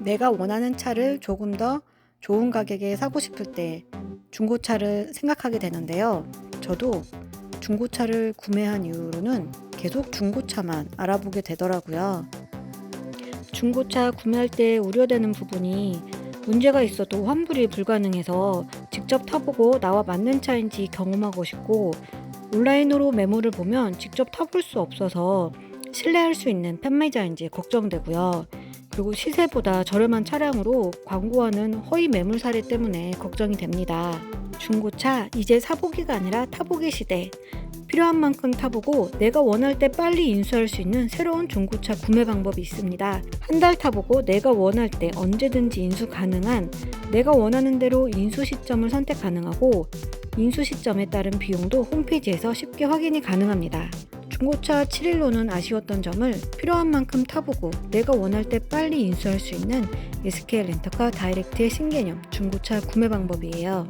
내가 원하는 차를 조금 더 좋은 가격에 사고 싶을 때 중고차를 생각하게 되는데요. 저도 중고차를 구매한 이후로는 계속 중고차만 알아보게 되더라고요. 중고차 구매할 때 우려되는 부분이 문제가 있어도 환불이 불가능해서 직접 타보고 나와 맞는 차인지 경험하고 싶고 온라인으로 매물을 보면 직접 타볼 수 없어서 신뢰할 수 있는 판매자인지 걱정되고요. 그리고 시세보다 저렴한 차량으로 광고하는 허위 매물 사례 때문에 걱정이 됩니다. 중고차 이제 사보기가 아니라 타보기 시대. 필요한 만큼 타보고 내가 원할 때 빨리 인수할 수 있는 새로운 중고차 구매 방법이 있습니다. 한 달 타보고 내가 원할 때 언제든지 인수 가능한 내가 원하는 대로 인수 시점을 선택 가능하고 인수 시점에 따른 비용도 홈페이지에서 쉽게 확인이 가능합니다. 중고차 7일로는 아쉬웠던 점을 필요한 만큼 타보고 내가 원할 때 빨리 인수할 수 있는 SKL 렌터카 다이렉트의 신개념 중고차 구매 방법이에요.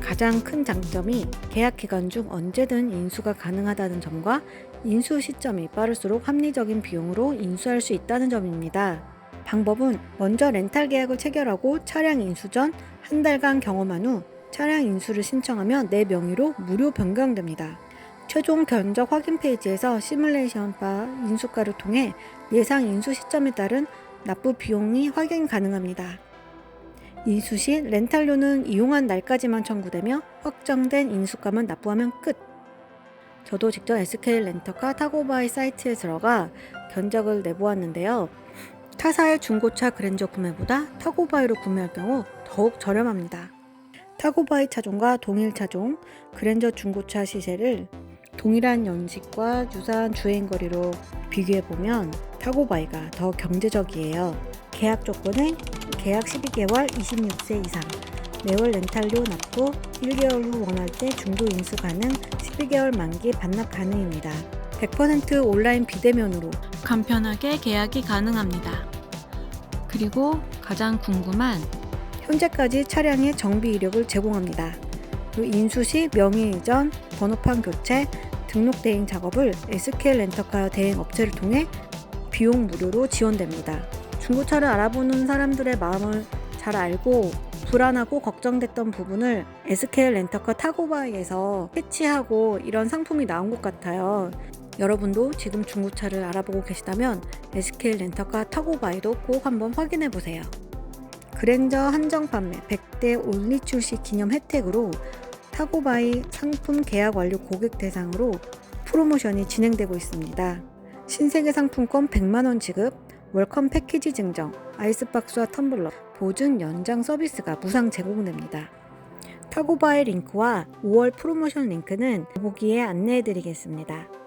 가장 큰 장점이 계약 기간 중 언제든 인수가 가능하다는 점과 인수 시점이 빠를수록 합리적인 비용으로 인수할 수 있다는 점입니다. 방법은 먼저 렌탈 계약을 체결하고 차량 인수 전 한 달간 경험한 후 차량 인수를 신청하면 내 명의로 무료 변경됩니다. 최종 견적 확인 페이지에서 시뮬레이션과 인수가를 통해 예상 인수 시점에 따른 납부 비용이 확인 가능합니다. 인수 시 렌탈료는 이용한 날까지만 청구되며 확정된 인수가만 납부하면 끝. 저도 직접 SK 렌터카 타고바이 사이트에 들어가 견적을 내보았는데요. 타사의 중고차 그랜저 구매보다 타고바이로 구매할 경우 더욱 저렴합니다. 타고바이 차종과 동일 차종 그랜저 중고차 시세를 동일한 연식과 유사한 주행 거리로 비교해 보면 타고바이가 더 경제적이에요. 계약 조건은 계약 12개월 26세 이상 매월 렌탈료 납부 1개월 후 원할 때 중도 인수 가능 12개월 만기 반납 가능입니다. 100% 온라인 비대면으로 간편하게 계약이 가능합니다. 그리고 가장 궁금한 현재까지 차량의 정비 이력을 제공합니다. 그리고 인수 시 명의 이전, 번호판 교체, 등록 대행 작업을 SKL 렌터카 대행 업체를 통해 비용 무료로 지원됩니다. 중고차를 알아보는 사람들의 마음을 잘 알고 불안하고 걱정됐던 부분을 SKL 렌터카 타고바이에서 캐치하고 이런 상품이 나온 것 같아요. 여러분도 지금 중고차를 알아보고 계시다면 SKL 렌터카 타고바이도 꼭 한번 확인해 보세요. 그랜저 한정 판매 100대 올리 출시 기념 혜택으로 타고바이 상품 계약 완료 고객 대상으로 프로모션이 진행되고 있습니다. 신세계 상품권 100만원 지급, 웰컴 패키지 증정, 아이스박스와 텀블러, 보증 연장 서비스가 무상 제공됩니다. 타고바이 링크와 5월 프로모션 링크는 보기에 안내해 드리겠습니다.